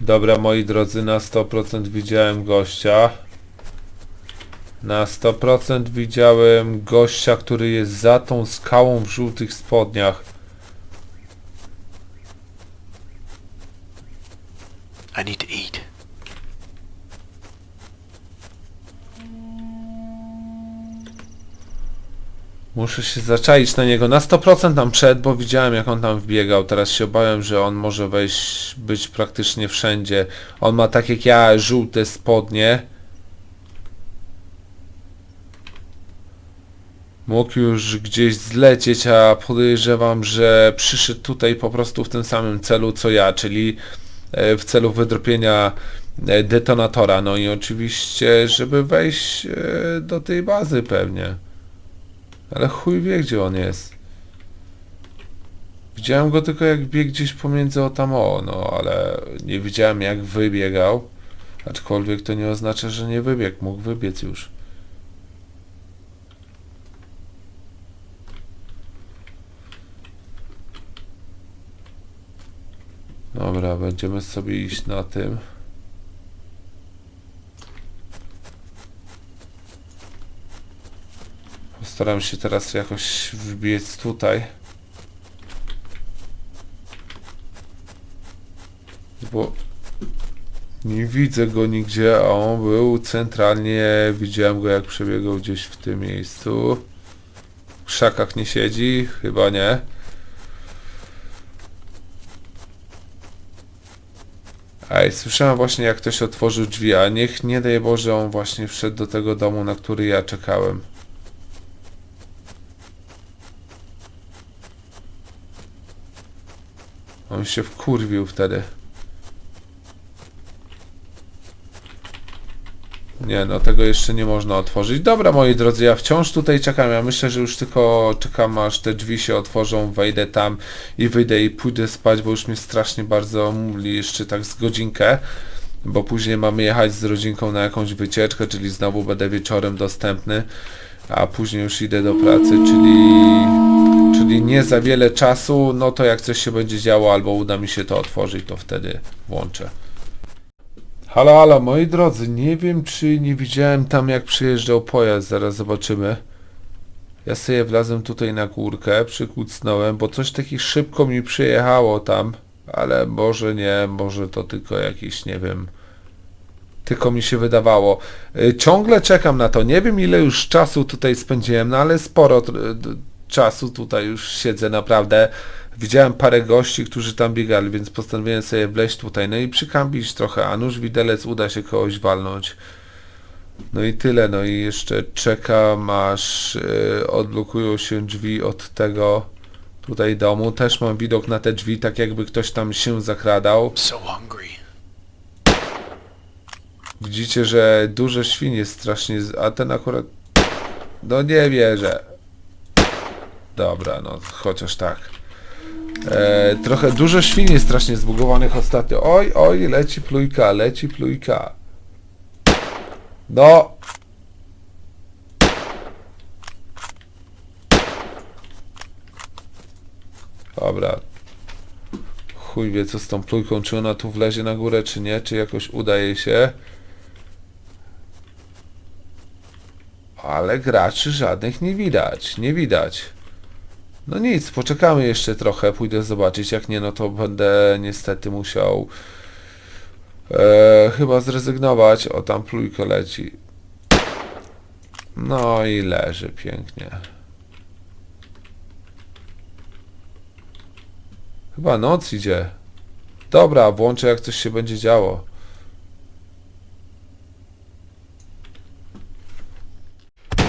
Dobra, moi drodzy, na 100% widziałem gościa. Na 100% widziałem gościa, który jest za tą skałą w żółtych spodniach. I need to eat. Muszę się zaczaić na niego. Na 100% tam przed, bo widziałem jak on tam wbiegał. Teraz się obawiam, że on może wejść, być praktycznie wszędzie. On ma tak jak ja żółte spodnie. Mógł już gdzieś zlecieć, a podejrzewam, że przyszedł tutaj po prostu w tym samym celu co ja, czyli e, w celu wydropienia e, detonatora. No i oczywiście, żeby wejść e, do tej bazy pewnie. Ale chuj wie gdzie on jest. Widziałem go tylko jak biegł gdzieś pomiędzy o tam o, no ale nie widziałem jak wybiegał. Aczkolwiek to nie oznacza, że nie wybiegł, mógł wybiec już. Dobra, będziemy sobie iść na tym. Postaram się teraz jakoś wbiec tutaj. Bo nie widzę go nigdzie, a on był centralnie, widziałem go jak przebiegał gdzieś w tym miejscu. W krzakach nie siedzi? Chyba nie. Ej, słyszałem właśnie jak ktoś otworzył drzwi, a niech nie daj Boże on właśnie wszedł do tego domu, na który ja czekałem. On się wkurwił wtedy. Nie, no tego jeszcze nie można otworzyć. Dobra, moi drodzy, ja wciąż tutaj czekam. Ja myślę, że już tylko czekam, aż te drzwi się otworzą, wejdę tam i wyjdę i pójdę spać, bo już mnie strasznie bardzo muli jeszcze tak z godzinkę. Bo później mamy jechać z rodzinką na jakąś wycieczkę, czyli znowu będę wieczorem dostępny, a później już idę do pracy, czyli czyli nie za wiele czasu, no to jak coś się będzie działo albo uda mi się to otworzyć, to wtedy włączę. Halo, halo, moi drodzy, nie wiem czy nie widziałem tam jak przyjeżdżał pojazd, zaraz zobaczymy. Ja sobie wlazłem tutaj na górkę, przykucnąłem, bo coś takich szybko mi przyjechało tam, ale może nie, może to tylko jakiś, nie wiem, tylko mi się wydawało. Y, Ciągle czekam na to, nie wiem ile już czasu tutaj spędziłem, no ale sporo czasu tutaj już siedzę naprawdę. Widziałem parę gości, którzy tam biegali, więc postanowiłem sobie wleźć tutaj, no i przykambić trochę, a nuż widelec uda się kogoś walnąć. No i tyle, no i jeszcze czekam aż y, odblokują się drzwi od tego tutaj domu. Też mam widok na te drzwi, tak jakby ktoś tam się zakradał. So hungry. Widzicie, że duże świnie strasznie, z- a ten akurat, no nie wierzę. Dobra, no chociaż tak. E, trochę dużo świni strasznie zbugowanych ostatnio. Oj, oj, leci plujka, leci plujka. No. Dobra. Chuj wie co z tą plujką, czy ona tu wlezie na górę, czy nie, czy jakoś udaje się. Ale graczy żadnych nie widać, nie widać. No nic, poczekamy jeszcze trochę, pójdę zobaczyć, jak nie, no to będę niestety musiał e, chyba zrezygnować. O, tam plujko leci. No i leży pięknie. Chyba noc idzie. Dobra, włączę jak coś się będzie działo.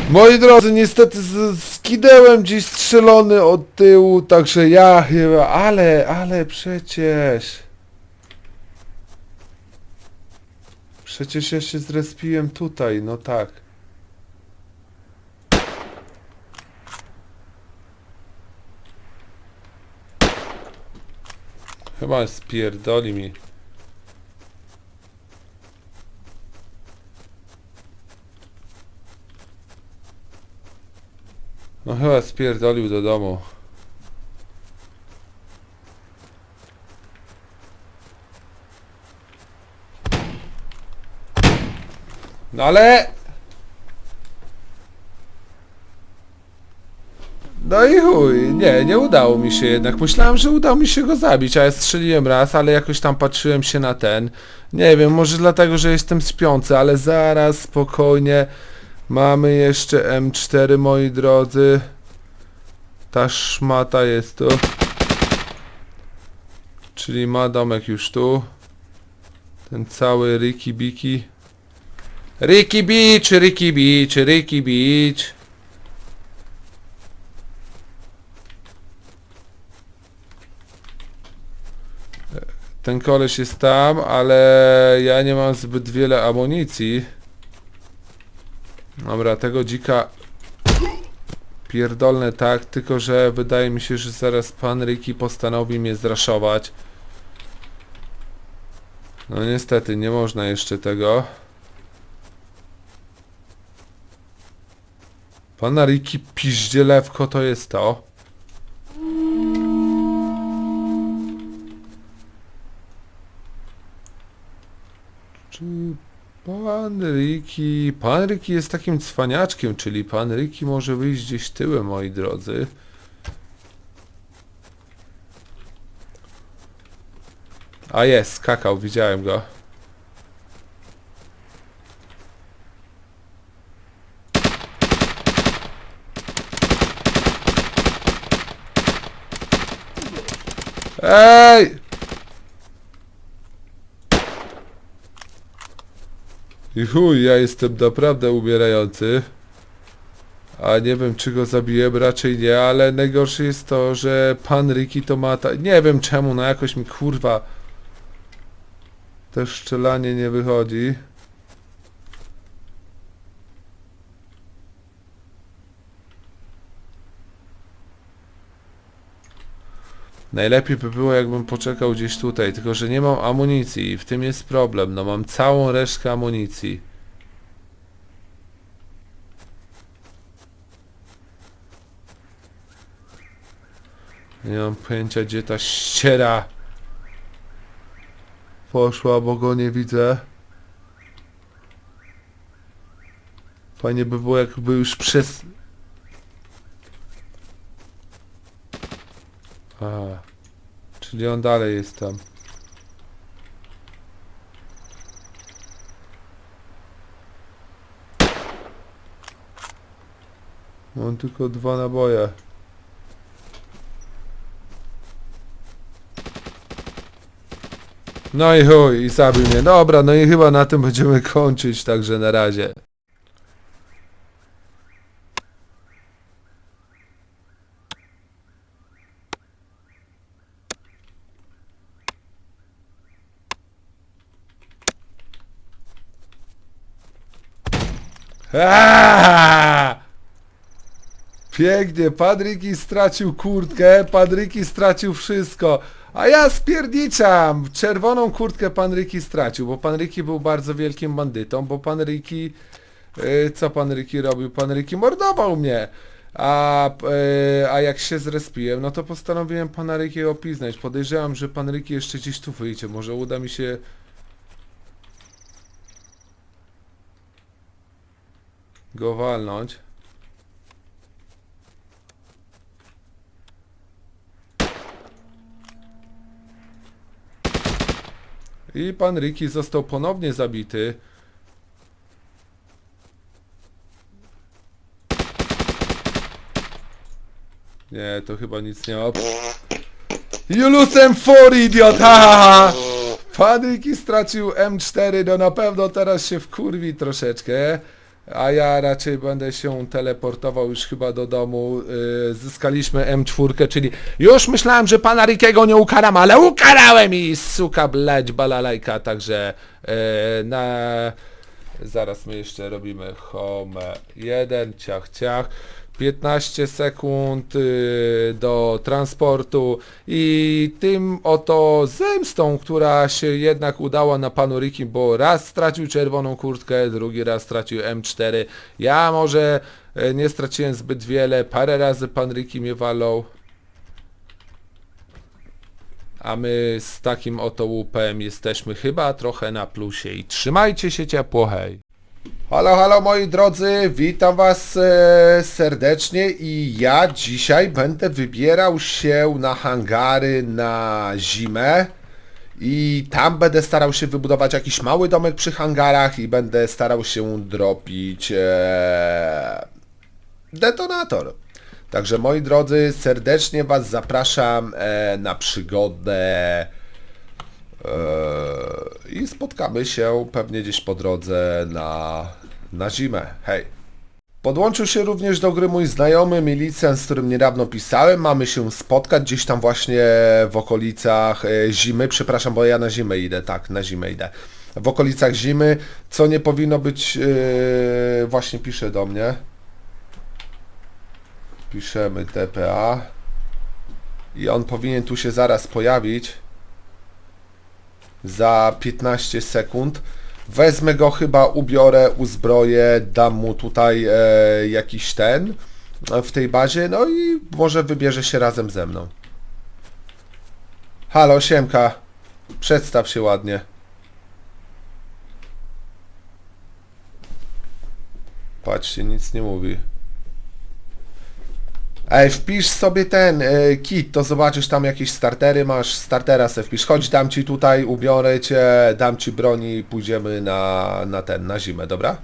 Moi drodzy, niestety z- skinęłem gdzieś strzelony od tyłu, także ja chyba, ale, ale przecież... Przecież ja się zrespiłem tutaj, no tak. Chyba spierdoli mi. No chyba spierdolił do domu. No ale... No i chuj, nie, nie udało mi się jednak. Myślałem, że udało mi się go zabić, a ja strzeliłem raz, ale jakoś tam patrzyłem się na ten. Nie wiem, może dlatego, że jestem śpiący, ale zaraz spokojnie Mamy jeszcze M4, moi drodzy. Ta szmata jest tu. Czyli ma domek już tu. Ten cały Ricky Biki. Ricky Beach, Ricky Beach, Ricky Beach. Ten koleś jest tam, ale ja nie mam zbyt wiele amunicji. Dobra, tego dzika pierdolne tak, tylko że wydaje mi się, że zaraz pan Ricky postanowi mnie zraszować. No niestety, nie można jeszcze tego. Pana Ricky piździelewko to jest to. Czy pan Ricky... Pan Ricky jest takim cwaniaczkiem, czyli pan Ricky może wyjść gdzieś tyłem, moi drodzy. A jest, skakał, widziałem go. Ej! I chuj, ja jestem naprawdę umierający. A nie wiem, czy go zabiłem, raczej nie, ale najgorsze jest to, że pan Ricky to ma ta... Nie wiem czemu, no jakoś mi kurwa... To szczelanie nie wychodzi. Najlepiej by było jakbym poczekał gdzieś tutaj, tylko że nie mam amunicji i w tym jest problem, no mam całą resztkę amunicji. Nie mam pojęcia gdzie ta ściera poszła, bo go nie widzę. Fajnie by było jakby już przez... A, czyli on dalej jest tam. Mam tylko dwa naboje. No i chuj, i zabił mnie. Dobra, no i chyba na tym będziemy kończyć, także na razie. Aaaa! Pięknie, Padriki stracił kurtkę, Padriki stracił wszystko, a ja spierniczam! Czerwoną kurtkę pan Ricky stracił, bo pan Ricky był bardzo wielkim bandytą, bo pan Ricky... Yy, co pan Ricky robił? Pan Ricky mordował mnie! A, yy, a jak się zrespiłem, no to postanowiłem pana Rickiego piznać. Podejrzewam, że pan Ricky jeszcze gdzieś tu wyjdzie. Może uda mi się... go walnąć. I pan Ricky został ponownie zabity. Nie, to chyba nic nie ma. Julusem for idiot, ha, ha, ha. Pan Ricky stracił M4, no na pewno teraz się wkurwi troszeczkę. A ja raczej będę się teleportował już chyba do domu. Yy, zyskaliśmy M4, czyli już myślałem, że pana Rikiego nie ukaram, ale ukarałem i suka blać balalajka, także yy, na... Zaraz my jeszcze robimy home 1, ciach, ciach. 15 sekund yy, do transportu i tym oto zemstą, która się jednak udała na panu Rikim, bo raz stracił czerwoną kurtkę, drugi raz stracił M4. Ja może e, nie straciłem zbyt wiele, parę razy pan Riki mnie walał. A my z takim oto łupem jesteśmy chyba trochę na plusie i trzymajcie się ciepło, hej. Halo, halo moi drodzy, witam was e, serdecznie i ja dzisiaj będę wybierał się na hangary na zimę i tam będę starał się wybudować jakiś mały domek przy hangarach i będę starał się dropić e, detonator. Także moi drodzy, serdecznie was zapraszam e, na przygodę Eee, I spotkamy się pewnie gdzieś po drodze na, na zimę. Hej. Podłączył się również do gry mój znajomy milicjant, z którym niedawno pisałem. Mamy się spotkać gdzieś tam właśnie w okolicach e, zimy. Przepraszam, bo ja na zimę idę. Tak, na zimę idę. W okolicach zimy, co nie powinno być... e, właśnie pisze do mnie. Piszemy TPA. I on powinien tu się zaraz pojawić za 15 sekund. Wezmę go chyba, ubiorę, uzbroję, dam mu tutaj e, jakiś ten e, w tej bazie, no i może wybierze się razem ze mną. Halo, Siemka. Przedstaw się ładnie. Patrzcie, nic nie mówi. Ej, wpisz sobie ten e, kit, to zobaczysz tam jakieś startery masz, startera se wpisz. Chodź, dam ci tutaj, ubiorę cię, dam ci broni i pójdziemy na, na ten, na zimę, dobra?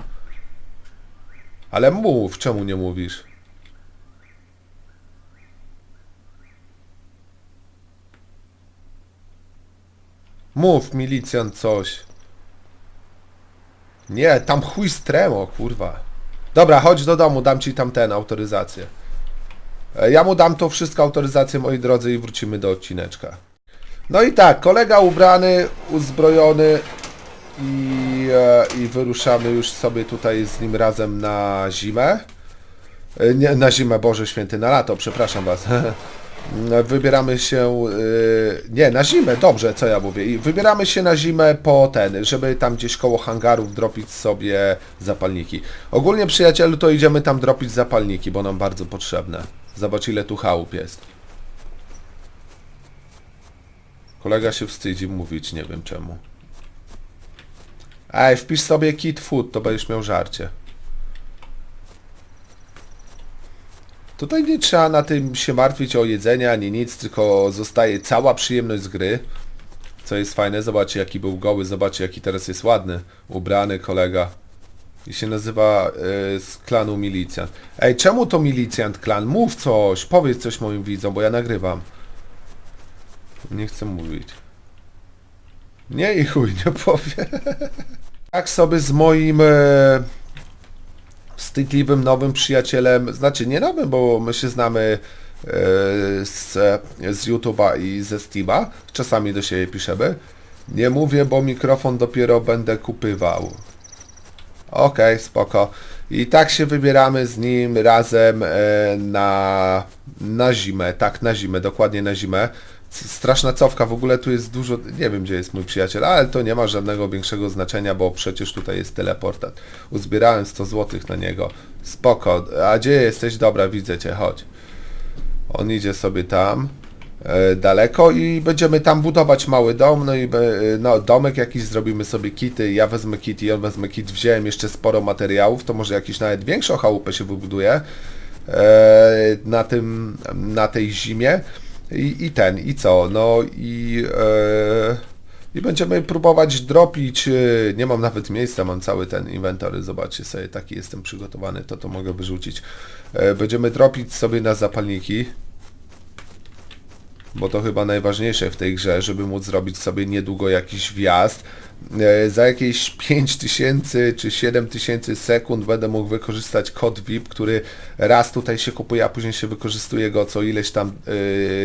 Ale mów, czemu nie mówisz? Mów, milicjant, coś. Nie, tam chuj stremo, kurwa. Dobra, chodź do domu, dam ci tam ten, autoryzację. E, Ja mu dam to wszystko autoryzację, moi drodzy, i wrócimy do odcineczka. No i tak, kolega ubrany, uzbrojony i, e, i wyruszamy już sobie tutaj z nim razem na zimę. E, Nie, na zimę, Boże Święty, na lato, przepraszam Was. Wybieramy się, nie, na zimę, dobrze, co ja mówię. I wybieramy się na zimę po ten, żeby tam gdzieś koło hangarów dropić sobie zapalniki. Ogólnie, przyjacielu, to idziemy tam dropić zapalniki, bo nam bardzo potrzebne. Zobacz, ile tu chałup jest. Kolega się wstydzi mówić, nie wiem czemu. Ej, wpisz sobie kit food, to będziesz miał żarcie. Tutaj nie trzeba na tym się martwić o jedzenie ani nic, tylko zostaje cała przyjemność z gry. Co jest fajne, zobaczcie jaki był goły, zobaczcie jaki teraz jest ładny, ubrany kolega. I się nazywa y, z klanu milicjant. Ej, czemu to milicjant klan? Mów coś, powiedz coś moim widzom, bo ja nagrywam. Nie chcę mówić. Nie i chuj, nie powiem. Tak sobie z moim e, wstydliwym nowym przyjacielem, znaczy nie nowym, bo my się znamy e, z, z YouTube'a i ze Steam'a. Czasami do siebie piszemy. Nie mówię, bo mikrofon dopiero będę kupywał. Okej, spoko. I tak się wybieramy z nim razem e, na, na zimę. Tak, na zimę, dokładnie na zimę. Straszna cofka, w ogóle tu jest dużo, nie wiem gdzie jest mój przyjaciel, ale to nie ma żadnego większego znaczenia, bo przecież tutaj jest teleportat. Uzbierałem 100 zł na niego. Spoko. A gdzie jesteś? Dobra, widzę cię, chodź. On idzie sobie tam daleko i będziemy tam budować mały dom, no i be, no, domek jakiś, zrobimy sobie kity, ja wezmę kit i on wezmę kit, wziąłem jeszcze sporo materiałów, to może jakiś nawet większą chałupę się wybuduje e, na tym, na tej zimie. I, i ten, i co, no i e, i będziemy próbować dropić, e, nie mam nawet miejsca, mam cały ten inwentory, zobaczcie sobie, taki jestem przygotowany, to to mogę wyrzucić. E, Będziemy dropić sobie na zapalniki, bo to chyba najważniejsze w tej grze, żeby móc zrobić sobie niedługo jakiś wjazd. E, Za jakieś 5000 czy 7000 sekund będę mógł wykorzystać kod VIP, który raz tutaj się kupuje, a później się wykorzystuje go co ileś tam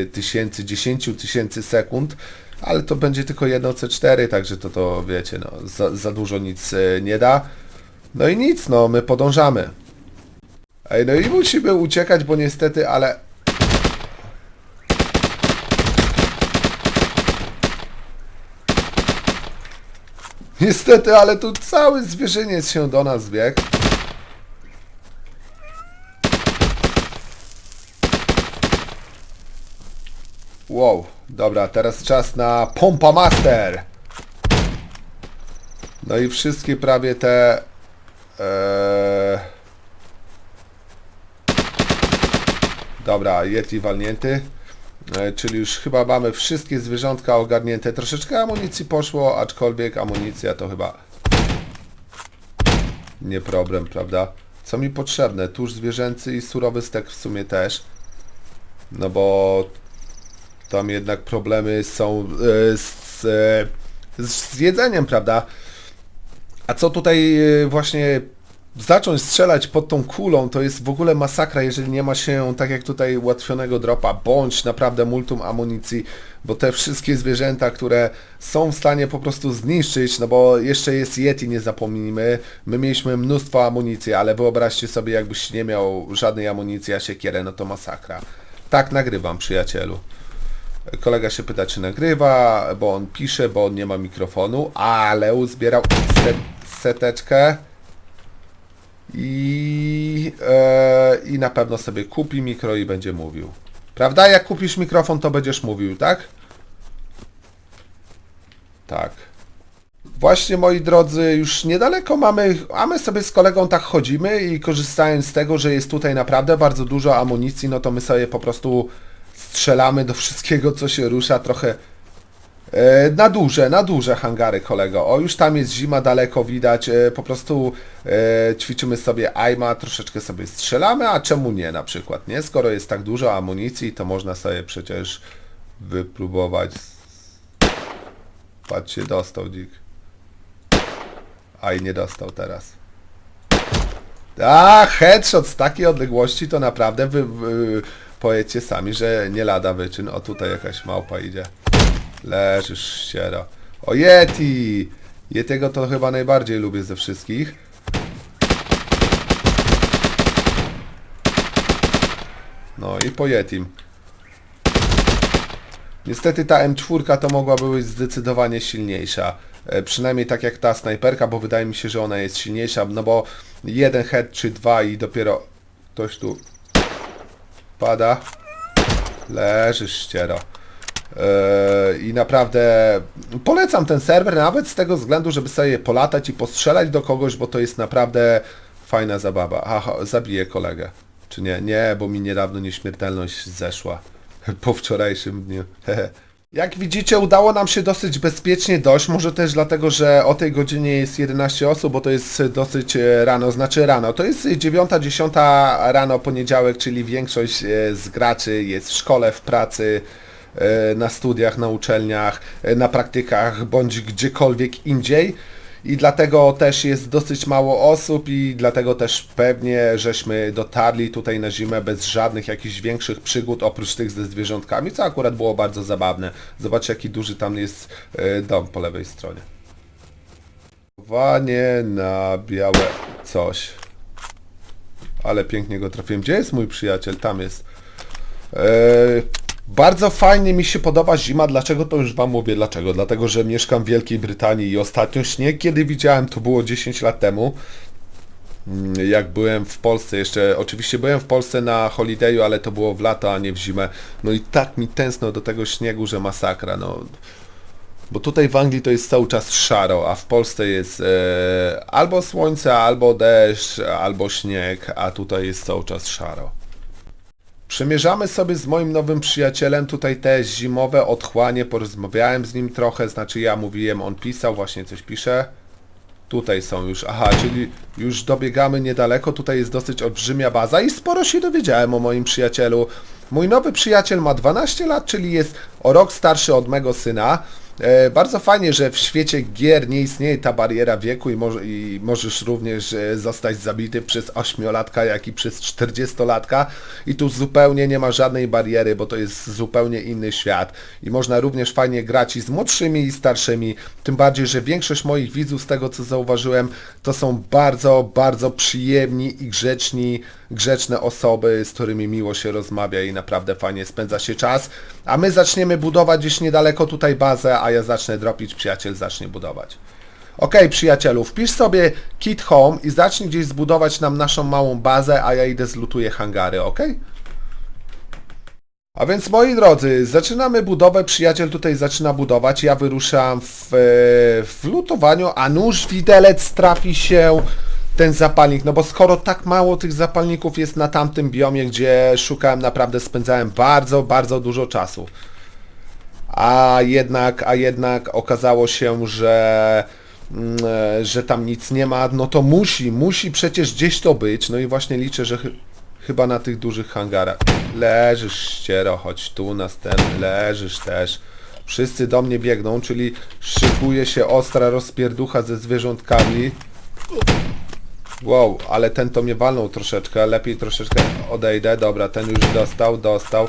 e, tysięcy, 10 tysięcy sekund, ale to będzie tylko jedno C4, także to to wiecie, no, za, za dużo nic e, nie da. No i nic, no my podążamy. Ej, no i musimy uciekać, bo niestety, ale Niestety, ale tu cały zwierzyniec się do nas zbiegł. Wow, dobra, teraz czas na Pompa Master. No i wszystkie prawie te Eee... Dobra, Yeti walnięty. E, czyli już chyba mamy wszystkie zwierzątka ogarnięte. Troszeczkę amunicji poszło, aczkolwiek amunicja to chyba nie problem, prawda? Co mi potrzebne? Tuż zwierzęcy i surowy stek w sumie też. No bo tam jednak problemy są e, z, e, z jedzeniem, prawda? A co tutaj właśnie zacząć strzelać pod tą kulą, to jest w ogóle masakra, jeżeli nie ma się tak jak tutaj ułatwionego dropa, bądź naprawdę multum amunicji, bo te wszystkie zwierzęta, które są w stanie po prostu zniszczyć, no bo jeszcze jest Yeti, nie zapomnijmy, my mieliśmy mnóstwo amunicji, ale wyobraźcie sobie, jakbyś nie miał żadnej amunicji, a siekierę, no to masakra. Tak, nagrywam, przyjacielu. Kolega się pyta, czy nagrywa, bo on pisze, bo on nie ma mikrofonu, ale uzbierał set, seteczkę i, e, i na pewno sobie kupi mikro i będzie mówił. Prawda? Jak kupisz mikrofon, to będziesz mówił, tak? Tak. Właśnie moi drodzy, już niedaleko mamy, a my sobie z kolegą tak chodzimy i korzystając z tego, że jest tutaj naprawdę bardzo dużo amunicji, no to my sobie po prostu strzelamy do wszystkiego, co się rusza, trochę Na duże, na duże hangary, kolego. O, już tam jest zima, daleko widać. E, Po prostu e, ćwiczymy sobie aima, troszeczkę sobie strzelamy, a czemu nie na przykład, nie? Skoro jest tak dużo amunicji, to można sobie przecież wypróbować. Patrzcie, dostał dzik. A i nie dostał teraz. A, headshot z takiej odległości to naprawdę wy, wy powiedzcie sami, że nie lada wyczyn. O, tutaj jakaś małpa idzie. Leżysz, ściera. O, Yeti! Yetiego to chyba najbardziej lubię ze wszystkich. No i po Yetim. Niestety ta M4 to mogłaby być zdecydowanie silniejsza. E, przynajmniej tak jak ta snajperka, bo wydaje mi się, że ona jest silniejsza, no bo jeden head czy dwa i dopiero ktoś tu pada. Leżysz, ściero. Yy, I naprawdę polecam ten serwer nawet z tego względu, żeby sobie polatać i postrzelać do kogoś, bo to jest naprawdę fajna zabawa. Aha, zabiję kolegę. Czy nie? Nie, bo mi niedawno nieśmiertelność zeszła. Po wczorajszym dniu. Jak widzicie, udało nam się dosyć bezpiecznie dojść. Może też dlatego, że o tej godzinie jest 11 osób, bo to jest dosyć e, rano. Znaczy rano. To jest 9-10 rano, poniedziałek, czyli większość e, z graczy jest w szkole, w pracy e, na studiach, na uczelniach, e, na praktykach bądź gdziekolwiek indziej. I dlatego też jest dosyć mało osób i dlatego też pewnie żeśmy dotarli tutaj na zimę bez żadnych jakichś większych przygód oprócz tych ze zwierzątkami, co akurat było bardzo zabawne. Zobaczcie jaki duży tam jest e, dom po lewej stronie. Polowanie na białe coś. Ale pięknie go trafiłem. Gdzie jest mój przyjaciel? Tam jest. Eee, bardzo fajnie mi się podoba zima. Dlaczego? To już Wam mówię dlaczego. Dlatego, że mieszkam w Wielkiej Brytanii i ostatnio śnieg, kiedy widziałem, to było 10 lat temu. Mm, Jak byłem w Polsce jeszcze, oczywiście byłem w Polsce na holidayu, ale to było w lato, a nie w zimę. No i tak mi tęskno do tego śniegu, że masakra. No, bo tutaj w Anglii to jest cały czas szaro, a w Polsce jest e, albo słońce, albo deszcz, albo śnieg, a tutaj jest cały czas szaro. Przemierzamy sobie z moim nowym przyjacielem tutaj te zimowe otchłanie, porozmawiałem z nim trochę, znaczy ja mówiłem, on pisał, właśnie coś pisze. Tutaj są już, aha, czyli już dobiegamy niedaleko, tutaj jest dosyć olbrzymia baza i sporo się dowiedziałem o moim przyjacielu. Mój nowy przyjaciel ma 12 lat, czyli jest o rok starszy od mego syna. E, bardzo fajnie, że w świecie gier nie istnieje ta bariera wieku i, i możesz również e, zostać zabity przez 8-latka, jak i przez 40-latka i tu zupełnie nie ma żadnej bariery, bo to jest zupełnie inny świat. I można również fajnie grać i z młodszymi i starszymi, tym bardziej, że większość moich widzów z tego co zauważyłem to są bardzo, bardzo przyjemni i grzeczni, grzeczne osoby, z którymi miło się rozmawia i naprawdę fajnie spędza się czas, a my zaczniemy budować gdzieś niedaleko tutaj bazę, a ja zacznę dropić, przyjaciel zacznie budować. Ok, przyjacielu, wpisz sobie kit home i zacznij gdzieś zbudować nam naszą małą bazę, a ja idę zlutuję hangary, ok? A więc moi drodzy, zaczynamy budowę, przyjaciel tutaj zaczyna budować, ja wyruszam w, w lutowaniu, a nóż widelec trafi się ten zapalnik, no bo skoro tak mało tych zapalników jest na tamtym biomie, gdzie szukałem, naprawdę spędzałem bardzo, bardzo dużo czasu. A jednak, a jednak okazało się, że, mm, e, że tam nic nie ma, no to musi, musi przecież gdzieś to być. No i właśnie liczę, że chy- chyba na tych dużych hangarach. Leżysz ściero, chodź tu, następny, leżysz też. Wszyscy do mnie biegną, czyli szykuje się ostra rozpierducha ze zwierzątkami. Wow, ale ten to mnie walnął troszeczkę, lepiej troszeczkę odejdę. Dobra, ten już dostał, dostał.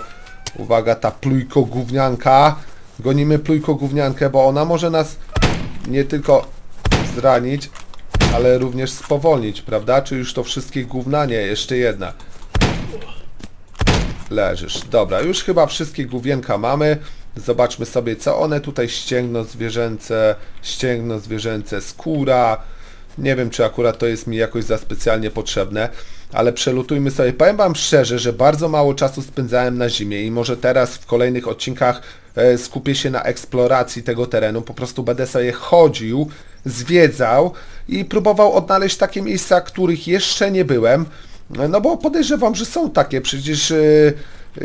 Uwaga, ta plujko gównianka. Gonimy plujko gówniankę, bo ona może nas nie tylko zranić, ale również spowolnić, prawda? Czy już to wszystkie gówna? Nie, jeszcze jedna. Leżysz. Dobra, już chyba wszystkie główienka mamy. Zobaczmy sobie, co one tutaj ścięgno zwierzęce, ścięgno zwierzęce, skóra. Nie wiem, czy akurat to jest mi jakoś za specjalnie potrzebne, ale przelutujmy sobie. Powiem Wam szczerze, że bardzo mało czasu spędzałem na zimie i może teraz w kolejnych odcinkach e, skupię się na eksploracji tego terenu. Po prostu będę sobie chodził, zwiedzał i próbował odnaleźć takie miejsca, których jeszcze nie byłem. No bo podejrzewam, że są takie, przecież e, e,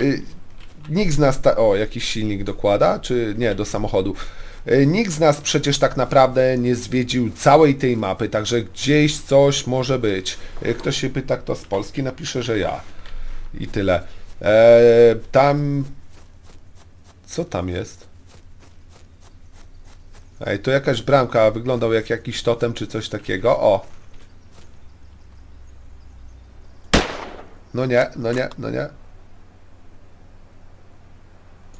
nikt z nas... Ta... O, jakiś silnik dokłada? Czy nie, do samochodu. E, Nikt z nas przecież tak naprawdę nie zwiedził całej tej mapy, także gdzieś coś może być. E, Ktoś się pyta, kto z Polski, napisze, że ja. I tyle. E, tam... Co tam jest? Ej, to jakaś bramka, wyglądał jak jakiś totem czy coś takiego. O! No nie, no nie, no nie.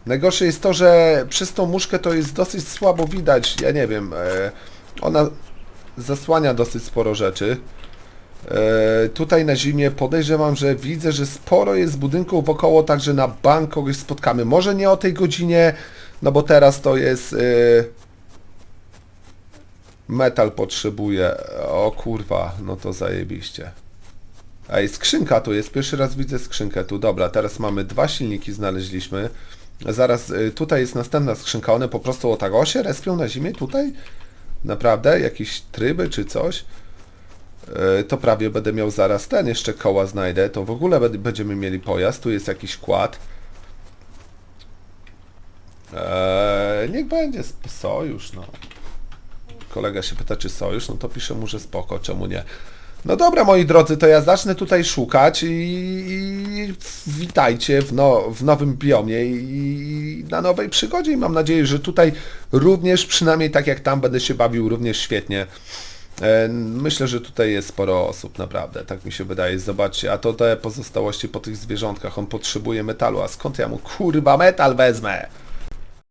Najgorsze jest to, że przez tą muszkę to jest dosyć słabo widać. Ja nie wiem. E, ona zasłania dosyć sporo rzeczy. E, tutaj na zimie podejrzewam, że widzę, że sporo jest budynków wokoło, także na bank kogoś spotkamy. Może nie o tej godzinie, no bo teraz to jest... E, metal potrzebuje. O kurwa, no to zajebiście. Ej, skrzynka tu jest. Pierwszy raz widzę skrzynkę tu. Dobra, teraz mamy dwa silniki znaleźliśmy. Zaraz y, tutaj jest następna skrzynka. One po prostu o tak o się respią na zimie tutaj? Naprawdę? Jakieś tryby czy coś? Y, To prawie będę miał zaraz ten jeszcze koła znajdę. To w ogóle będ- będziemy mieli pojazd. Tu jest jakiś kład. Eee, niech będzie sojusz, no. Kolega się pyta, czy sojusz, no to piszę mu, że spoko, czemu nie. No dobra, moi drodzy, to ja zacznę tutaj szukać i, i witajcie w, no, w nowym biomie i na nowej przygodzie i mam nadzieję, że tutaj również, przynajmniej tak jak tam, będę się bawił również świetnie. E, Myślę, że tutaj jest sporo osób, naprawdę, tak mi się wydaje. Zobaczcie, a to te pozostałości po tych zwierzątkach, on potrzebuje metalu, a skąd ja mu kurwa metal wezmę?